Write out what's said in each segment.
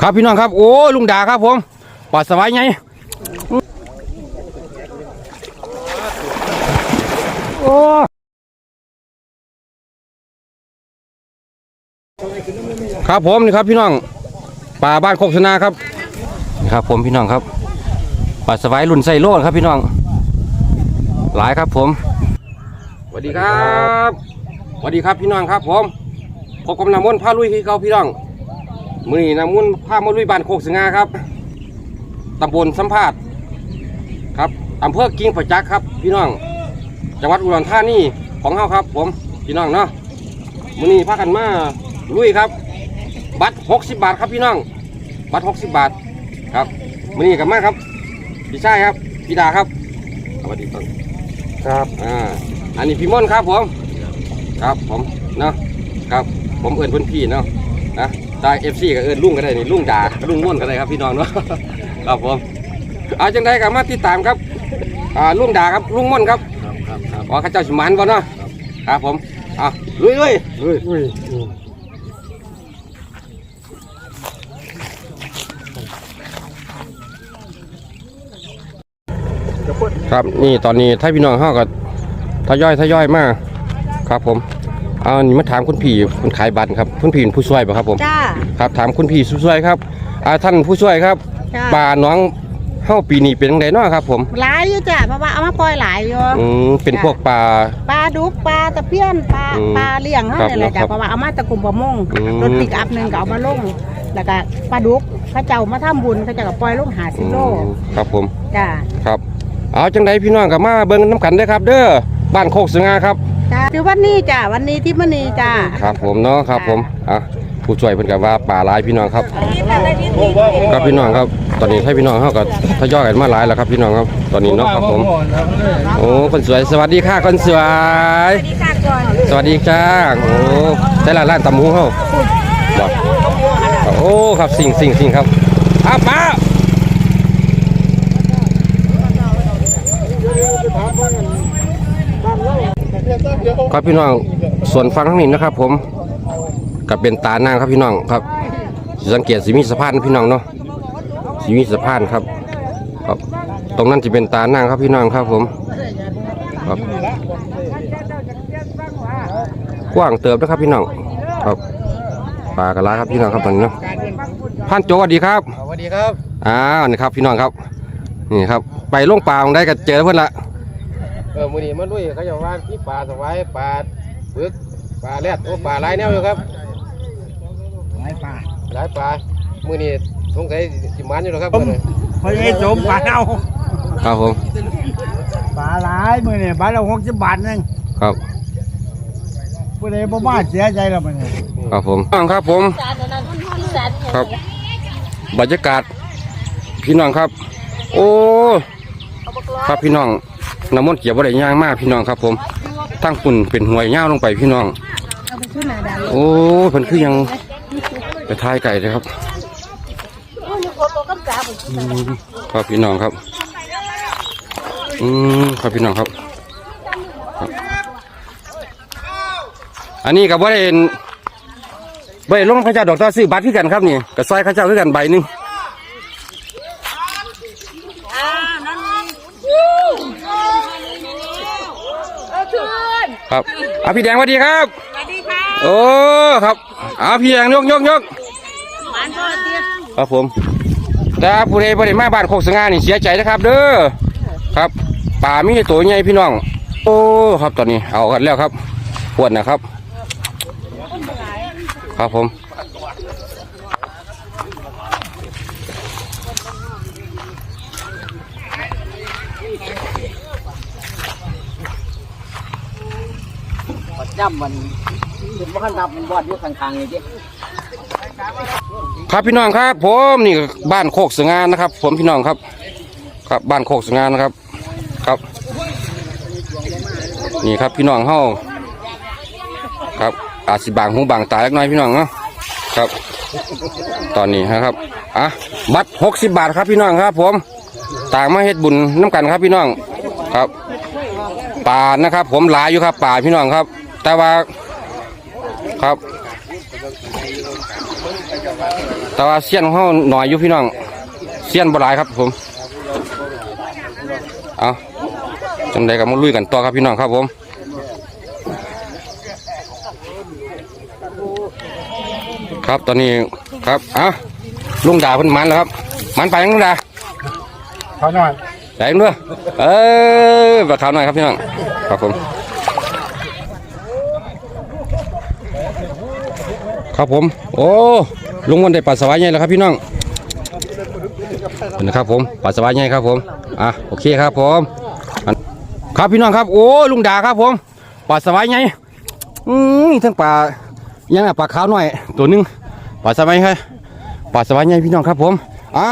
ครับพี่น้องครับ โอ้ลุงดาครับผมปลาสวายไงโอ้ครับผมนี่ครับพี่น้องป่าบ้านโคกชนาครับนี่ครับ ผมพี่น้องครับปลาสวายรุ่นไซโลนครับพี่น้อง หลายครับผมสวัสดีครับสวัสดีครับพี่น้องครับ ผมพบกับน้ำมนต์พาลุยที่เขาพี่น้อง มือนี้น้ำมุ่นผ้ามาลุยบ้านโคกสงาครับตำบลสัมภาษณ์ครับอำเภอกิ่งประจักษ์ครับ พี่น้อง จังหวัดอุดรธานีของเฮาครับ ผมพี่น้องเนาะมือนี้พากันมาลุยครับ บัตร60 บาทครับพี่น้อง บัตร60 บาทครับมือนี้กันมาครับพี่ชายครับพี่ดาครับสวัสดีครับครับอ่าอันนี้พี่ม่อนครับผม ครับผมเนาะครับผมเอิญเพื่อนพี่เนาะนะ ได้เอฟซีกับเอิญลุงก็ได้นี่ลุงด่าลุงม่วนก็ได้ครับพี่น้องเนาะครับผมเอาจังไดกับมาติดตามครับอ่าลุงด่าครับลุงม่วนครับครับครับขอข้าเจ้าสิมันบ่เนาะครับผมอะลุยเลยอุ้ยอุ้ยครับนี่ตอนนี้ถ้าพี่น้องเฮาก็ทยอยทยอยมาครับผม เอานี่มาถามคุณพี่คนขายบัตรครับคุณพี่เป็นผู้ช่วยป่ะครับผมจ้า ครับถามคุณพี่ผู้ช่วยครับอ่าท่านผู้ช่วยครับจ้าป่าน้องเฮาปีนี้เป็นจังไดเนาะครับ ผมหลายอยู่จ้ะเพราะว่าเอามาปล่อยหลายอยู่ อืมเป็นพวกป่า ปลาดุกปลาตะเพียนปลาอืมปลาเลี้ยงเฮาครับเนี่ยแหละครัจ้ะบเพราะว่าเอามาตะกลุ่มประมงอืม รถติกอัพหนึงก็เอามาลงแล้วก็ปลาดุกเขาเจ้ามาทำบุญเขาเจ้าก็ปล่อยลงหาสิบโลอืมครับผมจ้าครับ เอาจังไดพี่น้องกับมาเบิ่งน้ำกันเด้อครับ เด้อบ้านโคกสง่าครับ จ้าคือวันนี้จ้าวันนี้ที่มันนี้จ้าครับผมเนาะครับผมอะผู้ช่วยเพิ่นกับว่าป่าหลายพี่น้องครับครับพี่น้องครับ ตอนนี้ให้พี่น้องเขาก็ทยอยกันมาหลายแล้วครับพี่น้องครับ ตอนนี้เนาะครับผม โอ้คนสวยสวัสดีค่ะคนสวย สวัสดีค่ะก่อนสวัสดีจ้าโอ้แต่ละร้านตำหูเฮาบอกโอ้ครับสิ่งสิ่งสิ่งครับอ้าวป้า ครับพี่น้องส่วนฟังทั้งนี้นะครับ ผมกับเป็นตานางครับพี่น้องครับสิสังเกตสิมีสะพานพี่น้องเนาะสิมีสะพานครับ ครับ ตรงนั้นจะเป็นตานางครับพี่น้องครับผมครับกว้างเติบนะครับพี่น้องครับปลากระลาครับพี่น้องครับตอนนี้เนาะพันโจสวัสดีครับสวัสดีครับอ้าวนี่ครับพี่น้องครับ นี่ครับ ไปลงปลาของได้ก็เจอเพื่อนละ เออมื้อนี้มาลุยเขาจะว่ามีปลาสวายปลาบึกปลาแรดโอ้ปลาหลายแนวอยู่ครับหลายปลาหลายปลามื้อนี้สงสัยสิมันอยู่แล้วครับมื้อนี้ไม่ใช่สมปลาเอาครับผมปลาหลายมือเนี่ยปลาเราหกสิบบาทนึงครับผู้ใดบ่มาเสียใจแล้วมันเนี่ยครับผมพี่น้องครับผม ครับบรรยากาศพี่น้องครับ โอ้ ครับพี่น้อง น้ำมันต์เกี่ยวอะไรย่างมากพี่น้องครับ ผมทั้งคุณเป็นห่วยย่าลงไปพี่น้อง โอ้เพิ่นคือยังไปทายไก่เลยครับอืมครับพี่น้องครับ อืมครับพี่น้องครับ อันนี้กับว่าได้เห็นบ่ได้ลงข้าเจ้าดอกตาซื้อบัตรคือกันครับนี่กับซอยข้าเจ้าคือกันใบหนึง ครับอะพี่แดงสวัสดีครับ สวัสดีค่ะโอ้ครับเอาพี่แดงยกยกยกบ้านพ่อเตี้ยครับผมแต่ผู้ใดบ่ได้มาบ้านโคกสง่านี่เสียใจนะครับ เด้อครับป่ามีตัวใหญ่พี่น้อง โอ้ครับตอนนี้เอากันแล้วครับปวดนะครับ ครับผม ย่ำมันถึงบ้านดับมันบอดอยู่ข้างๆนี่ดิครับพี่น้องครับ ผมนี่บ้านโคกสงานะครับ ผมพี่น้องครับ ครับบ้านโคกสง่านะครับ ครับ นี่ครับพี่น้องเฮาครับ อาจสิบางหูบางตาเล็กน้อยพี่น้องเนาะครับ ตอนนี้นะครับอะบัตรหกสิบบาทครับพี่น้องครับ ผมต่างมาเฮ็ดบุญน้ำกันครับพี่น้องครับป่านะครับ ผมหลายอยู่ครับป่าพี่น้องครับ แต่ว่าครับ แต่ว่าเสี้ยนของเขาหน่อยอยู่พี่น้องเสี้ยนบ่หลายครับผมเอาจังใดก็มาลุยกันต่อครับพี่น้องครับผมครับตอนนี้ครับอะลุงด่าเพิ่นมันแล้วครับ มันไปยังลุงด่าเขาหน่อยใส่ด้วยเออบักขาวหน่อยครับพี่น้องครับผม ครับผม โอ้ลุงวันได้ปลาสวายใหญ่แล้วครับพี่น้องนะครับผมปลาสวายใหญ่ครับผมอะโอเคครับผมอันครับพี่น้องครับโอ้ลุงด่าครับผมปลาสวายใหญ่อืมทั้งปลายังปลาขาวหน่อยตัวนึงปลาสวายครับปลาสวายใหญ่พี่น้องครับผมอะ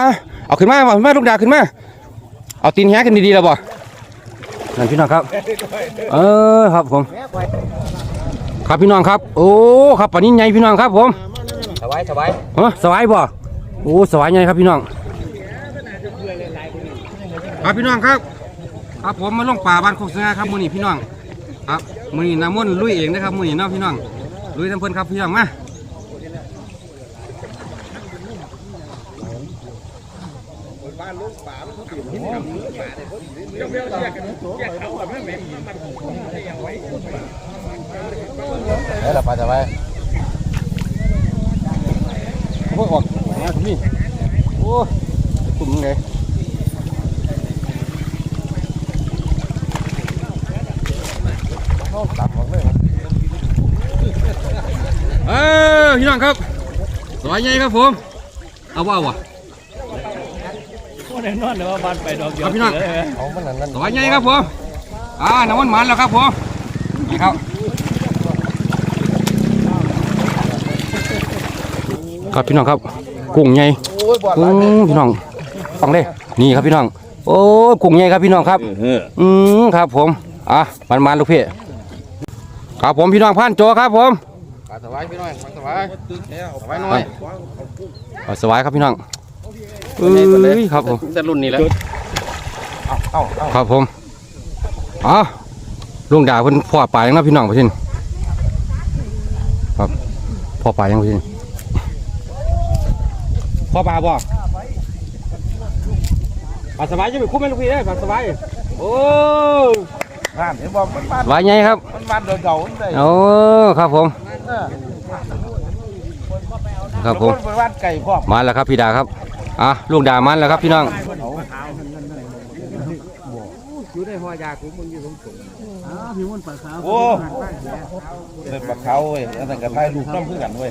เอาขึ้นมาเอาขึ้นมาลุงด่าขึ้นมาเอาตีนแหกันดีๆแล้วบ่นั่นพี่น้องครับ เออครับผม ครับพี่น้องครับ โอ้ครับปลานี้ใหญ่พี่น้องครับผมสบายสบายเออสวายบ่โอ้สวายใหญ่ครับพี่น้องครับพี่น้องครับครับผมมาลงป่าบ้านโคกสง่าครับมื้อนี้พี่น้องครับมื้อนี้น้ำมนต์ลุยเองนะครับมื้อนี้เนาะพี่น้องลุยน้ำเพิ่นครับพี่น้องมา เฮ้ยเราไปจะไปพวกออกมาถึงนี่โอ้กลุ่มเลยเออพี่น้องครับสวยใหญ่ครับผมเอาว่าเอาวะแน่นอนเลยว่าบ้านไปดอกเดียวครับพี่น้องเอามันนั่นนั่นสวยใหญ่ครับผมอ่าน้ำมันหมันแล้วครับผมนี่ครับ ครับพี่น้องครับ กุ้งใหญ่โอ้ยบอดอืหลายเลยมพี่น้องฟังเลยนี่ครับพี่น้อง โอ้กุ้งใหญ่ครับพี่น้องครับ อืมครับผมอะมันมาลูกพี่ครับผมพี่น้องพันโจครับผมปลาสวายพี่น้อยปลาสวายสวายน้อยเอาสวายครับพี่น้องเอ้ยครับผมแต่รุ่นนี้แหละเอาเอาเอาครับผมอ๋อลุงด่าเพิ่นพ่อป่ายังนะพี่น้องพี่ทินครับพ่อป่ายังพี่ทิน พ่อป่าบ่ปลาสบายจะไปคุ้มไหมลูกพี่เอ้ยปลาสบายโอ้บ้านเห็นบอกมันบ้านสบายไงครับ มันบ้านเก่าๆเลยโอ้ครับผมครับผมนบ้านไก่พร้อมมาแล้วครับพี่ดาครับ อะลูกดามันแล้วครับพี่น้อง โอ้เป็นปลาเขาเว้ยแล้วแต่กระทายลูกน้ำเพื่อกันเว้ย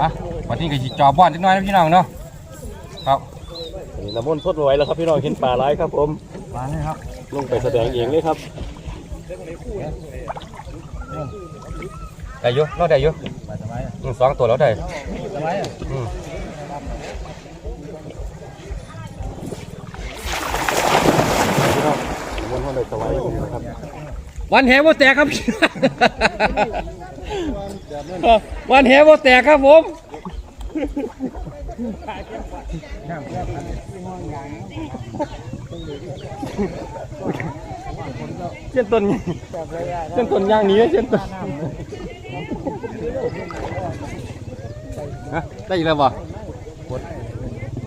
อะวันนี้ก็สิจอบบ้านนิดหน่อยนะพี่น้องเนาะครับน้ำมันทดไว้แล้วครับพี่น้องเห็นปลาไหลครับผมมาเลยครับลงไปแสดงเองเลยครับได้อยู่เราได้อยู่ปลาสวายอืมสองตัวแล้วได้สวายอืมวันแหวแตกครับ วันแหวแตกครับผมเส้นต้นเส้นต้นย่างนี้เส้นต้นได้อีกแล้วบ่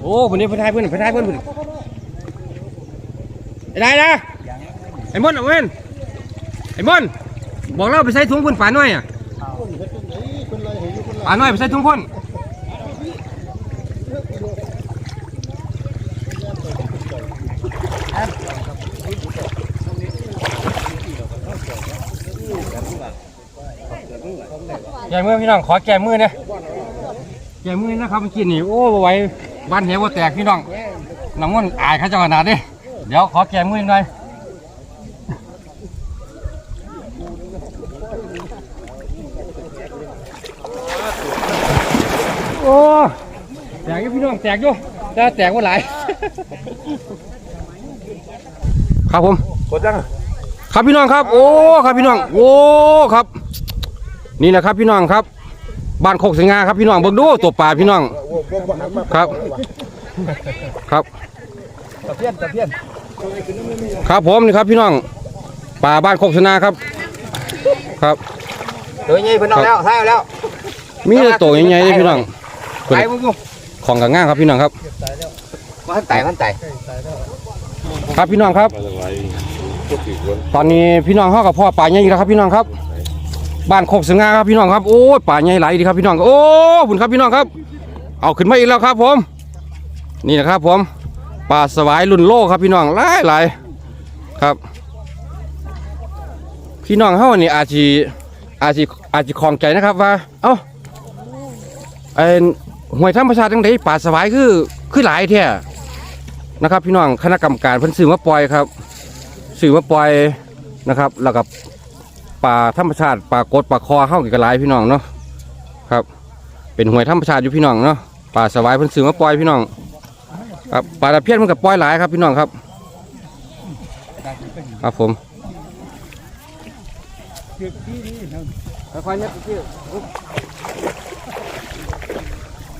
โอ้วันนี้เพิ่นทายเพิ่อนเพิ่นทายเพิ่นเพิ่นไอ้ได้นะไอ้มอนเอาเว้นไอ้มอนบอกเราไปใส่ถุงพุ่นป่าน้อยอะ ป่าน้อยไปใส่ถุงพ่นแก้มือพี่น้องขอแก้มือเนี่ยแก้มือนะครับเมื่อกี้นี่โอ้ไหวบ้านเหวบ่แตกพี่น้องน้ำมันอายเขาเจ้าขนาดนี้เดี๋ยวขอแก้มือหน่อย อ้แตกอยู่พี่น้องแตกอยู่แต่แตกว่าหลาย ครับผมกดยังครับพี่น้องครับ โอ้ครับพี่น้อง โอ้ครับ นี่แหละครับพี่น้องครับ บ้านโคกสงาครับพี่น้องเบิ่งดูตัวปลาพี่น้องครับ ครับตะเพียนตะเพียนครับผมนี่ครับพี่น้องป่าบ้านโคกสนาครับ ครับ ตัวใหญ่เพิ่นเอาแล้วใส่เอาแล้ว มีแต่ตัวใหญ่ๆเลยพี่น้อง ไปมึงกูของกับง่างครับพี่น้องครับมันไต่มันไต่ครับพี่น้องครับ ตอนนี้พี่น้องเข้ากับพ่อป่าใหญ่อีกแล้วครับพี่น้องครับ บ้านโคกสงาครับพี่น้องครับโอ้ยป่าใหญ่หลายดีครับพี่น้องโอ้บุญครับพี่น้องครับ เอาขึ้นมาอีกแล้วครับ ผม นี่นะครับผมป่าสวายรุ่นโลครับพี่น้องหลายหลายครับ พี่น้องเฮานี่อาจจะอาจจะอาจจะคลองใจนะครับว่า เอ้าไอ้ หวยธรรมชาติจังไดป่าสวายคือคือหลายแท้นะครับ พี่น้องคณะกรรมการเพิ่นซื้อมาปล่อยครับซื้อมาปล่อยนะครับแล้วกับป่าธรรมชาติป่ากดป่าคอเฮากันหลายพี่น้องเนาะครับ เป็นหวยธรรมชาติอยู่พี่น้องเนาะป่าสวายเพิ่นซื้อมาปล่อยพี่น้องครับป่าตะเพียนมันกับปล่อยหลายครับพี่น้องครับ ครับผมค่อยๆเนี่ยพี่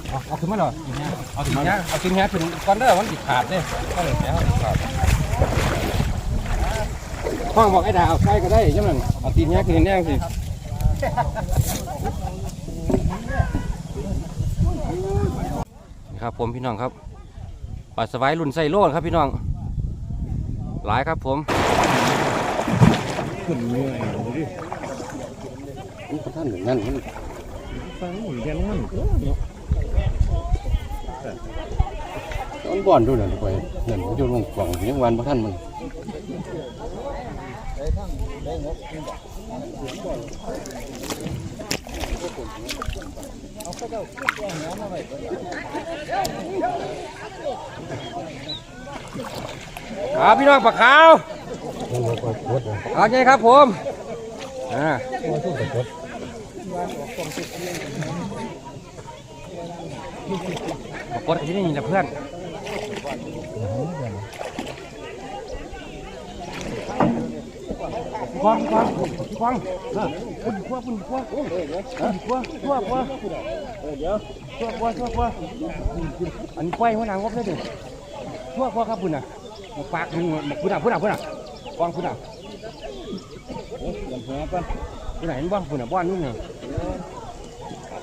เอาเอาขึ้นมาหน่อยเอาถึงเนี้ยเอาถึงเนี้ยถึงก้อนเด้อมันติดขาดเด้ก็เลยแล้ขาดห้องบอกไอ้ดาเอาใส่ก็ได้จังนั้นเอาตีนเนี้ยขึ้นแน่สิครับผมพี่น้องครับปลาสวายรุ่นไซโลนครับพี่น้อง หลายครับผมท่านหนึ่งนั่นมันมัน บ่อนดูหน่อยไปนั่นมันอยู่ลงกล่องยังวันพระท่านมันครับพี่น้องปลาขาวเอาไงครับผมอ่า ปรากฏที่นี่นะเพื่อนคว้างคว้างควงเออคุณควงคุณควงคุณควงควงควงเดี๋ยวควงควงควงควงอันนี้ควายหัวหนังวับเลยดิควงควงครับคุณน่ะมาปากมึงมาคุณน่ะคุณน่ะคุณน่ะควงคุณน่ะคุณไหนบ้างคุณน่ะบ้านนู่นน่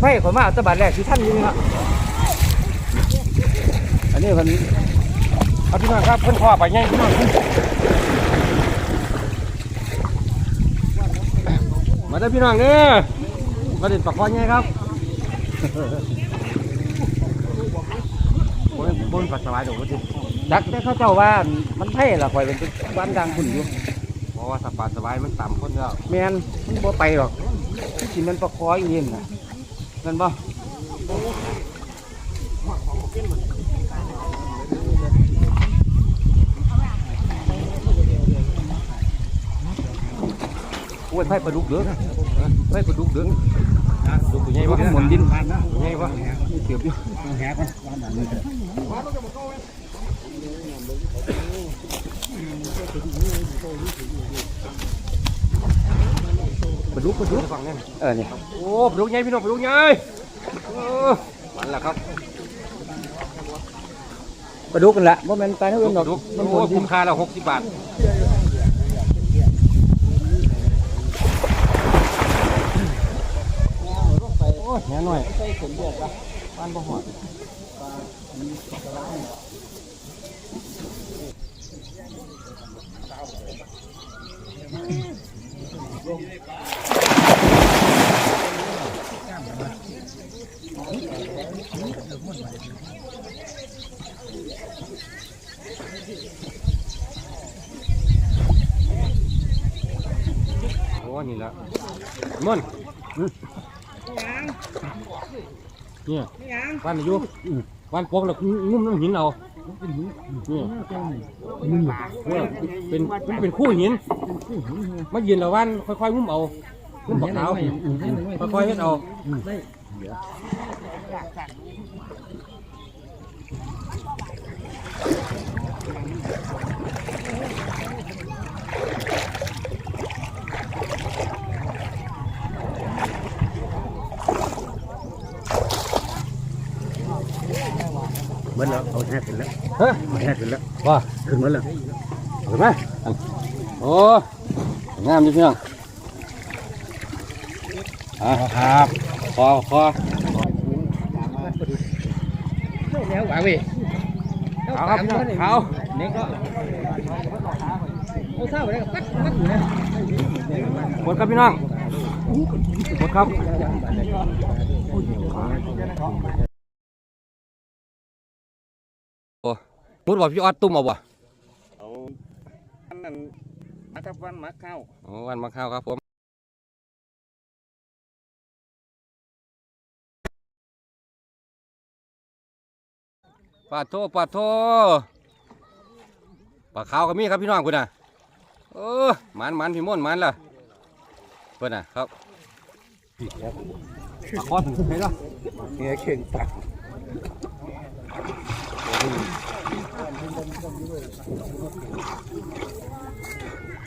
ไผ่ขอมาตะบาดแรกที่ท่านอยู่นี่ครับอันนี้เพิ่นครับพี่น้องครับเพิ่นพ่อไปไงพี่น้องมาได้อพี่น้องเด้อมาเด็ดปากคอไงครับบนบนปัสสาวะดอกว่าจิดักแต่เขาเจ้าว่ามันไผ่ละข่อยเป็นบ้านดังคุณอยู่เพราะว่าสปาสบายมันต่ำคนแล้วแมนมันบ่ไปหรอกที่สิมันประคอยอยู่นี่น่ะ นั่นบ่โอ้ยไผ่ปลาดุกเด้อไผ่ปลาดุก ลาดุกปลาดุกฝั่งนี้เออนี่โอ้ปลาดุกใหญ่พี่น้องปลาดุกใหญ่เออมันละครับปลาดุกกันละบ่แม่นตายเท่าปอื่นดอลากดุกมันหมุโอ้นดิคุ้นมค่าแล้วหกสิบบาทโอ้ยแหน่หน่อยบ้านบ่หอด ม่อน เนี่ยวันอยู่วันปกแล้วงุ้มน้ำหินเอาเนี่ยเนี่ยเป็นเป็นเป็นคู่หินมายืนแล้ววันค่อยๆงุ้มเอางุ้มปากขาวค่อยๆเฮ็ดเอา แล้วเอาแท้ขึ้นแล้วฮะเอาแท้ขึ้นแล้วว่าขึ้นมาแล้วเห็นไหมโอ้งามจริงพี่น้องอะครับคอคอแล้วหวังพี่ขาวครับพี่น้องขาวนี่ก็เอาเศร้าไปแล้วก็ปัดปัดอยู่นะหมดครับพี่น้องหมดครับ มุดว่าพี่ออดตุ้มเอาบ่เอาอันนั้นมาทับวันมาเข้าโอ้วันมาข้าวครับผมปลาโทปลาโทปลาขาวก็มีครับพี่น้องคุณน่ะเออหมันหมันพี่ม่วนหมันล่ะเพื่อนน่ะครับปลาคอถึงไหนล่ะเนี่ยเข่งตัก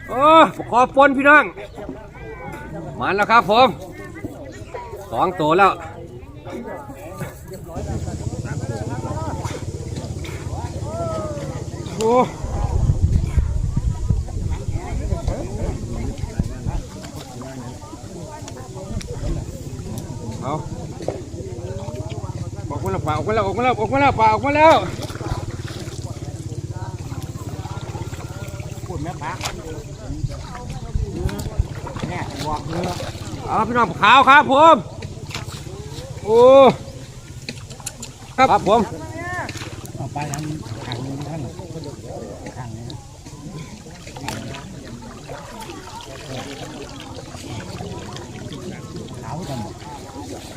เออปลาคอปนพี่น้องมันแล้วครับผมสองตัวแล้วโอ้เอาออกมาแล้วป่าออกมาแล้วออกมาแล้วออกมาแล้วป่าออกมาแล้ว พูดแม่ปะ เอกเนื้อเอาพี่น้องขาวครับผมโอ้ครับครับผมเอไปทางทางนี้ท่านทางนี้ขาจะหมด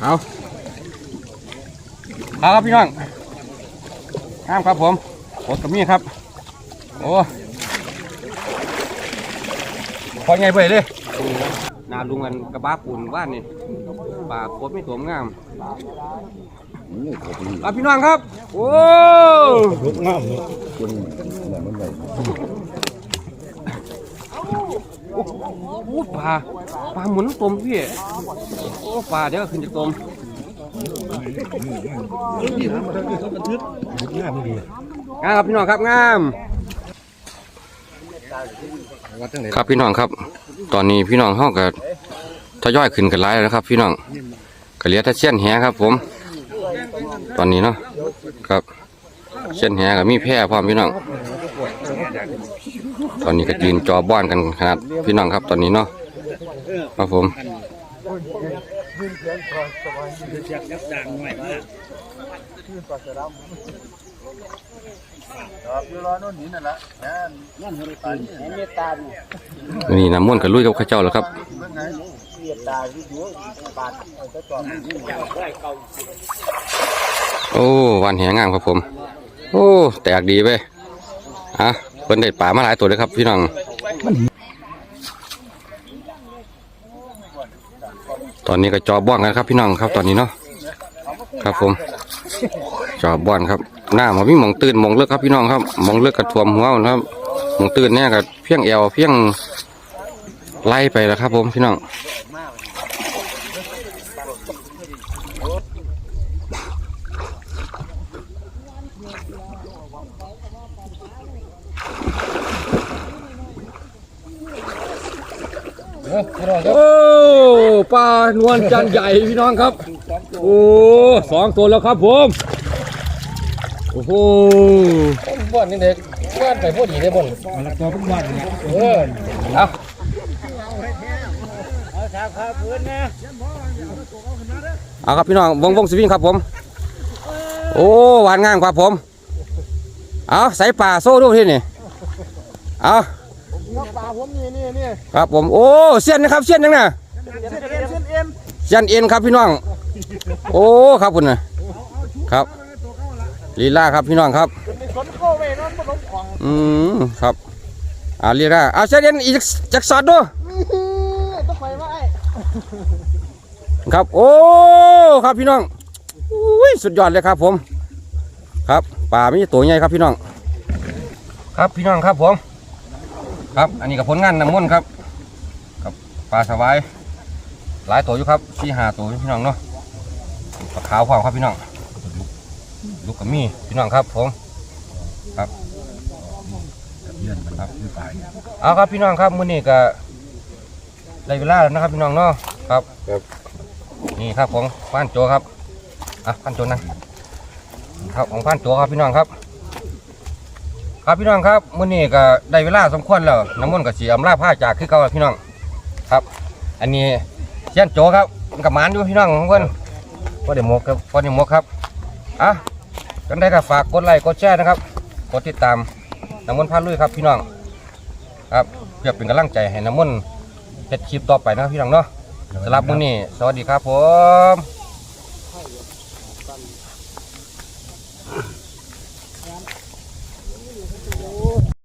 เอาเอาวครับพี่น้องห้ามครับผมกดกับมีครับ โอ้พอไงไปเลย ลุงกันกระบะปูนว่านนี่ป่าโคตรไม่สวมงามเอาพี่น้องครับ โอ้ลุกงามเลยคุณนั่นมันใหญ่โอ้ปลาปลาหมุนตมพี่โอ้ปลาเดี๋ยวขึ้นจากตมลุกงามไม่ดีงามครับพี่น้องครับงามวัดตั้งไหน ครับพี่น้องครับ ตอนนี้พี่น้องเฮาก็ทยอยขึ้นกันหลายแล้วนะครับ พี่น้องก็เหลือแต่เส้นแหครับ ผม ตอนนี้เนาะครับเส้นแหก็มีแพร่พร้อมพี่น้อง ตอนนี้ก็ยืนจอบ้านกันขนาดพี่น้องครับ ตอนนี้เนาะครับผมนั่นเฮริตันเมตตาเนี่ยนี่น้ำม่วนกับลุยกับข้าเจ้าแล้วครับเมตตาที่อยู่บาทเอาไปจอมนี่โอ้วันแหงงามครับผม โอ้แตกดีไปอะเพิ่นได้ป่ามาหลายตัวเลยครับพี่น้องตอนนี้ก็จอบบ้อนกันครับพี่น้องครับตอนนี้เนาะครับผม จอบบอนครับหน้ามาวิ่งมองตื่นมองเลิกครับพี่น้องครับมองเลิกกระท่วมหัวหมครับมองตื่นเนี่ยก็เพียงเอวเพียงไล่ไปแล้วครับ ผมพี่น้องโอ้ปลานวลจันใหญ่พี่น้องครับ โอ้สองตัวแล้วครับผม โอ้โหบ้านนี่เด็กบ้านไปพอดีได้บ่นแล้วตัวเป็นบ้านเนี่ยเออเอาเอาทางขาพื้นนะเอาครับพี่น้องวงวงสวิงครับผม โอ้หวานงามครับผม เอาใส่ป่าโซ่ดูที่นี่เอานกปลาผมนี่นี่นี่ครับผมโอ้เสี้ยนนะครับเสี้ยนยังน่ะเส้นเส้นเส้นยันเอ็นครับพี่น้อง โอ้ครับคุณนะครับ ลีลาครับพี่น้องครับอืมครับอ่าลีลาเอาเสียเอ็นอีกจักสอดดูครับโอ้ครับพี่น้องอุ้ยสุดยอดเลยครับผม ครับป่ามีตัวใหญ่ครับพี่น้อง ครับพี่น้องครับผม ครับอันนี้กับผลงานน้ำมันครับกับปลาสวายหลายตัวอยู่ครับสี่หาตัวพี่น้องเนาะปลาขาวพร้อมครับพี่น้อง ลูกกับมีพี่น้องครับผมครับครับเอาครับพี่น้องครับมื้อนี้ก็ได้เวลาแล้วนะครับพี่น้องเนาะครับครับนี่ครับของพันโจครับอะพันโจนั่งครับของพันโจครับพี่น้องครับ ครับพี่น้องครับมื้อนี้ก็ได้เวลาสมควรแล้วน้ำมันต์กับสีอำลาผ้าจากคือเก่าแล้วพี่น้องครับ อันนี้เชียนโจครับมันกับหมานอยู่พี่น้องของเพิ่นพอได้หมกครับพอได้หมกครับอะ กันได้ก็ฝากกดไลค์กดแชร์นะครับ กดติดตามน้ำมนต์พาลุยครับพี่น้องครับเพื่อเป็นกำลังใจให้น้ำมนต์เฮ็ดคลิปต่อไปนะครับพี่น้องเนาะสำหรับมื้อนี้สวัสดีครับผม